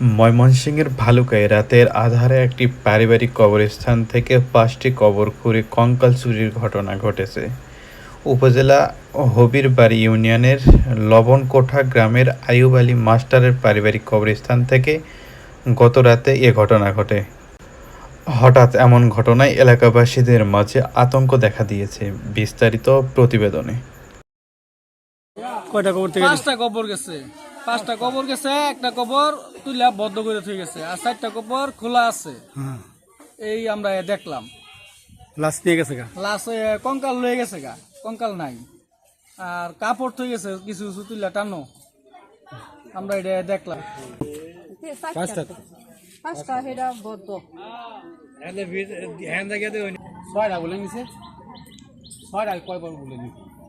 ময়মনসিংহের ভালুকায় রাতের আধারে একটি পারিবারিক কবরস্থান থেকে পাঁচটি কবর খুঁড়ে কঙ্কাল চুরির ঘটনা ঘটেছে। উপজেলা হবিরবাড়ি ইউনিয়নের লবণকোঠা গ্রামের আয়ুব আলী মাস্টারের পারিবারিক কবরস্থান থেকে গত রাতে এ ঘটনা ঘটে। হঠাৎ এমন ঘটনায় এলাকাবাসীদের মাঝে আতঙ্ক দেখা দিয়েছে বিস্তারিত প্রতিবেদনে। কয়টা কবর থেকে পাঁচটা কবর গেছে। পাঁচটা কবর গেছে একটা কবর তুইলা বদ্ধ করে থই গেছে আর চারটা কবর খোলা আছে হ্যাঁ এই আমরা দেখলাম লাশ নিয়ে গেছে গা লাস্ট কঙ্কাল লয়ে গেছে গা কঙ্কাল নাই আর কাপড় থই গেছে কিছু কিছু তুইলা টানো আমরা এটা দেখলাম পাঁচটা পাঁচটা সেটা বদ্ধ ছয়টা বলে নিছে ছয়টা কয়বার বলে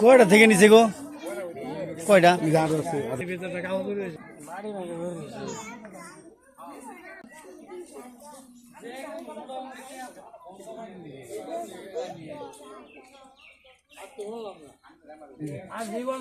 কয়টা থেকে নিছে গো? কয়টা? জীবন